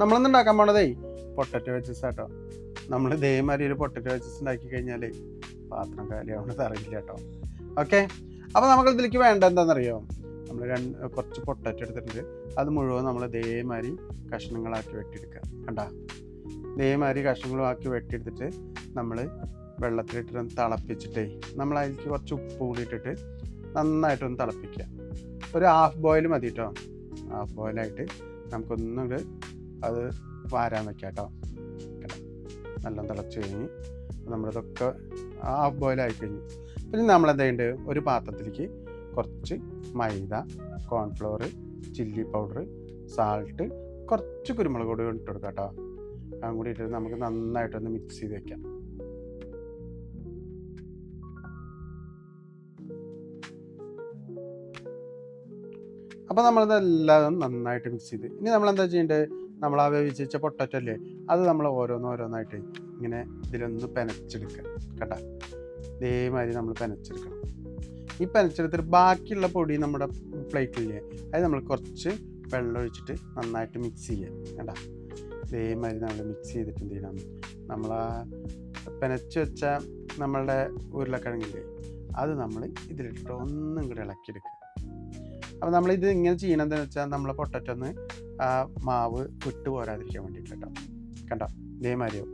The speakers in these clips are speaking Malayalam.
നമ്മളിന്ന് ഉണ്ടാക്കാൻ പോണതേ പൊട്ടറ്റോ വെച്ചസ് കേട്ടോ നമ്മൾ ഇതേമാതിരി ഒരു പൊട്ടറ്റോ വെച്ചസ് ഉണ്ടാക്കി കഴിഞ്ഞാൽ പാത്രം കാലിയാവുന്നത് അറിയില്ല കേട്ടോ. ഓക്കെ അപ്പോൾ നമുക്ക് ഇതിലേക്ക് വേണ്ട എന്താണെന്നറിയോ? നമ്മൾ രണ്ട് കുറച്ച് പൊട്ടറ്റോ എടുത്തിട്ടുണ്ട്. അത് മുഴുവൻ നമ്മൾ ഇതേമാതിരി കഷ്ണങ്ങളാക്കി വെട്ടിയെടുക്കുക. കണ്ടാ? ഇതേമാതിരി കഷ്ണങ്ങളാക്കി വെട്ടിയെടുത്തിട്ട് നമ്മൾ വെള്ളത്തിലിട്ട് തിളപ്പിച്ചിട്ടേ നമ്മൾ അതിലേക്ക് കുറച്ച് ഉപ്പ് കൂടി ഇട്ടിട്ട് നന്നായിട്ടൊന്ന് തിളപ്പിക്കുക. ഒരു ഹാഫ് ബോയിൽ മതി കേട്ടോ. ഹാഫ് ബോയിലായിട്ട് നമുക്കൊന്നും അത് വാരാൻ വെക്കാം കേട്ടോ. നല്ല തിളച്ച് കഴിഞ്ഞ് നമ്മളിതൊക്കെ ഹാഫ് ബോയിലായി കഴിഞ്ഞു. പിന്നെ നമ്മൾ എന്താ ചെയ്യുന്നുണ്ട് ഒരു പാത്രത്തിലേക്ക് കുറച്ച് maida cornflour chilli powder salt കുറച്ച് കുരുമുളക് കൂടി ഇട്ട് കൊടുക്കാം കേട്ടോ. അതും കൂടി ഇട്ടിട്ട് നമുക്ക് നന്നായിട്ടൊന്ന് മിക്സ് ചെയ്ത് വെക്കാം. അപ്പോൾ നമ്മളിതെല്ലാം നന്നായിട്ട് മിക്സ് ചെയ്ത്. ഇനി നമ്മൾ എന്താ ചെയ്യേണ്ടത് നമ്മൾ ആ വേവിച്ച വെച്ച പൊട്ടറ്റോ അല്ലേ? അത് നമ്മൾ ഓരോന്നോരോന്നായിട്ട് ഇങ്ങനെ ഇതിലൊന്ന് പെനച്ചെടുക്കുക കേട്ടോ? ഇതേമാതിരി നമ്മൾ പെനച്ചെടുക്കണം. ഈ പെനച്ചെടുത്തിട്ട് ബാക്കിയുള്ള പൊടി നമ്മുടെ പ്ലേറ്റില്ലേ അത് നമ്മൾ കുറച്ച് വെള്ളം ഒഴിച്ചിട്ട് നന്നായിട്ട് മിക്സ് ചെയ്യുക കേട്ടോ? ഇതേമാതിരി നമ്മൾ മിക്സ് ചെയ്തിട്ട് എന്ത് ചെയ്യണം? നമ്മൾ ആ പെനച്ച് വെച്ച നമ്മളുടെ ഉരുളക്കിഴങ്ങില്ലേ അത് നമ്മൾ ഇതിലിട്ടിട്ട് ഒന്നും കൂടി ഇളക്കിയെടുക്കുക അപ്പോൾ നമ്മൾ ഇത് ഇങ്ങനെ ചെയ്യണതെന്ന് വെച്ചാൽ നമ്മൾ പൊട്ടറ്റൊന്ന് ആ മാവ് വിട്ടു പോരാതിരിക്കാൻ വേണ്ടിയിട്ട് കേട്ടോ കണ്ടോ? ഇതേമാതിരിയോ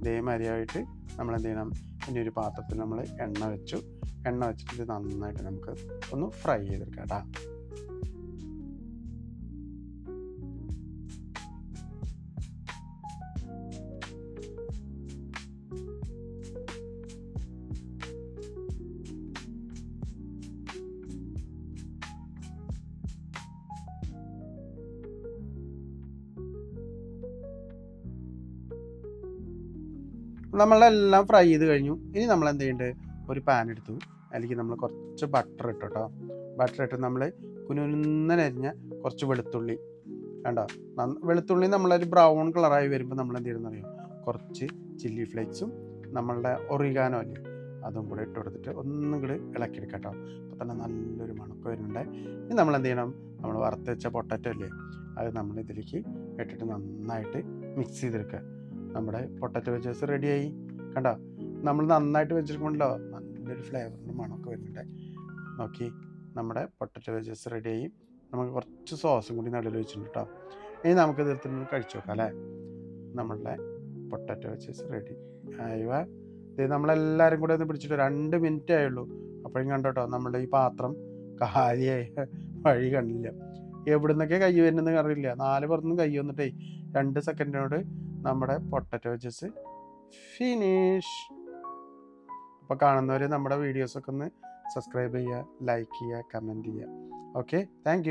ഇതേമാരിയായിട്ട് നമ്മൾ എന്ത് ചെയ്യണം ഇനി ഒരു പാത്രത്തിൽ നമ്മൾ എണ്ണ വെച്ചു. എണ്ണ വെച്ചിട്ട് നന്നായിട്ട് നമുക്ക് ഒന്ന് ഫ്രൈ ചെയ്തെടുക്കാം കേട്ടോ നമ്മളെല്ലാം ഫ്രൈ ചെയ്ത് കഴിഞ്ഞു. ഇനി നമ്മൾ എന്ത് ചെയ്യുന്നുണ്ട് ഒരു പാൻ എടുത്തു. അതിലേക്ക് നമ്മൾ കുറച്ച് ബട്ടർ ഇട്ടു കേട്ടോ ബട്ടർ ഇട്ട് നമ്മൾ കുനുന്നനരിഞ്ഞ കുറച്ച് വെളുത്തുള്ളി. വേണ്ട വെളുത്തുള്ളി നമ്മളൊരു ബ്രൗൺ കളറായി വരുമ്പോൾ നമ്മൾ എന്ത് ചെയ്യണമെന്ന് അറിയോ? കുറച്ച് ചില്ലി ഫ്ലേക്സും നമ്മളുടെ ഒറിഗാനോ അല്ലേ? അതും കൂടെ ഇട്ട് കൊടുത്തിട്ട് ഒന്നും കൂടി ഇളക്കിയെടുക്കാം അപ്പോൾ തന്നെ നല്ലൊരു മണക്ക് വരുന്നുണ്ട്. ഇനി നമ്മൾ എന്ത് ചെയ്യണം? നമ്മൾ വറുത്ത് വെച്ച പൊട്ടറ്റോ അല്ലേ? അത് നമ്മൾ ഇതിലേക്ക് ഇട്ടിട്ട് നന്നായിട്ട് മിക്സ് ചെയ്തെടുക്കുക. നമ്മുടെ പൊട്ടറ്റോ വെച്ചേഴ്സ് റെഡിയായി. കണ്ടോ? നമ്മൾ നന്നായിട്ട് വെച്ചിരിക്കുമ്പോൾ നല്ലൊരു ഫ്ലേവറിന്റെ മണമൊക്കെ വരുന്നുണ്ട്. നോക്കി. നമ്മുടെ പൊട്ടറ്റോ വെച്ചേഴ്സ് റെഡിയായി. നമുക്ക് കുറച്ച് സോസും കൂടി നടുവിൽ വെച്ചിട്ടുണ്ട് കേട്ടോ. ഇനി നമുക്ക് ഇതിൽ കഴിച്ചു നോക്കാം അല്ലേ? നമ്മളുടെ പൊട്ടറ്റോ വെച്ചേഴ്സ് റെഡി ആയവ. ഇത് നമ്മളെല്ലാവരും കൂടെ ഒന്ന് പിടിച്ചിട്ട് രണ്ട് മിനിറ്റ് ആയുള്ളൂ. അപ്പോഴും കണ്ടോ നമ്മുടെ ഈ പാത്രം കാലിയായ വഴി കണ്ടില്ല. എവിടുന്നൊക്കെ കൈ വരുന്നെന്ന് അറിയില്ല. നാല് പുറത്തുനിന്ന് കൈ വന്നിട്ടേ രണ്ട് സെക്കൻഡിനോട് നമ്മുടെ പൊട്ടറ്റോ ചിപ്സ് ഫിനിഷ്. അപ്പോൾ കാണുന്നവർ നമ്മുടെ വീഡിയോസൊക്കെ ഒന്ന് സബ്സ്ക്രൈബ് ചെയ്യുക ലൈക്ക് ചെയ്യുക കമന്റ് ചെയ്യുക. Okay thank